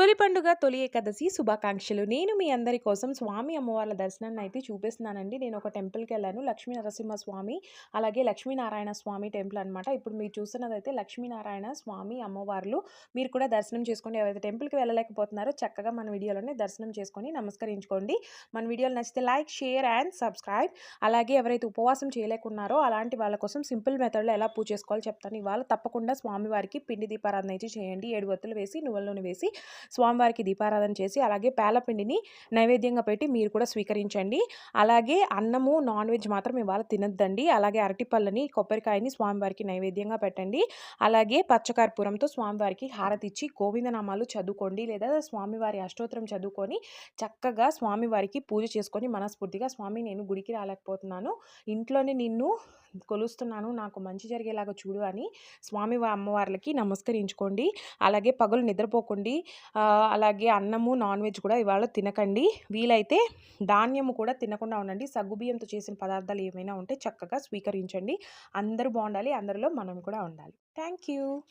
తొలి పండుగ తొలి ఏకాదశి శుభాకాంక్షలు. నేను మీ అందరి కోసం స్వామి అమ్మవార్ల దర్శనాన్ని అయితే చూపిస్తున్నానండి. నేను ఒక టెంపుల్కి వెళ్ళాను. లక్ష్మీ నరసింహ స్వామి అలాగే లక్ష్మీనారాయణ స్వామి టెంపుల్ అనమాట ఇప్పుడు మీరు చూస్తున్నదైతే లక్ష్మీనారాయణ స్వామి అమ్మవార్లు. మీరు కూడా దర్శనం చేసుకోండి ఎవరైతే టెంపుల్కి వెళ్ళలేకపోతున్నారో చక్కగా మన వీడియోలోనే దర్శనం చేసుకొని నమస్కరించుకోండి. మన వీడియోలు నచ్చితే లైక్ షేర్ అండ్ సబ్స్క్రైబ్. అలాగే ఎవరైతే ఉపవాసం చేయలేకున్నారో అలాంటి వాళ్ళ కోసం సింపుల్ మెథడ్లో ఎలా పూజ చేసుకోవాలో చెప్తాను. ఇవాళ తప్పకుండా స్వామివారికి పిండి దీపారాధన అయితే చేయండి. ఏడు వత్తులు వేసి నువ్వుల నూనె వేసి స్వామివారికి దీపారాధన చేసి అలాగే పేలపిండిని నైవేద్యంగా పెట్టి మీరు కూడా స్వీకరించండి. అలాగే అన్నము నాన్ వెజ్ మాత్రం ఇవాళ తినద్దండి. అలాగే అరటిపళ్ళని కొబ్బరికాయని స్వామివారికి నైవేద్యంగా పెట్టండి. అలాగే పచ్చకర్పూరంతో స్వామివారికి హారతి ఇచ్చి గోవిందనామాలు చదువుకోండి. లేదా స్వామివారి అష్టోత్తరం చదువుకొని చక్కగా స్వామివారికి పూజ చేసుకొని మనస్ఫూర్తిగా స్వామి నేను గుడికి రాలేకపోతున్నాను. ఇంట్లోనే నిన్ను కొలుస్తున్నాను. నాకు మంచి జరిగేలాగా చూడు అని స్వామి అమ్మవార్లకి నమస్కరించుకోండి. అలాగే పగలు నిద్రపోకండి. అలాగే అన్నము నాన్ వెజ్ కూడా ఇవాళ తినకండి. వీలైతే ధాన్యము కూడా తినకుండా ఉండండి. సగ్గుబియ్యంతో చేసిన పదార్థాలు ఏమైనా ఉంటే చక్కగా స్వీకరించండి. అందరూ బాగుండాలి. అందరిలో మనం కూడా ఉండాలి. Thank you.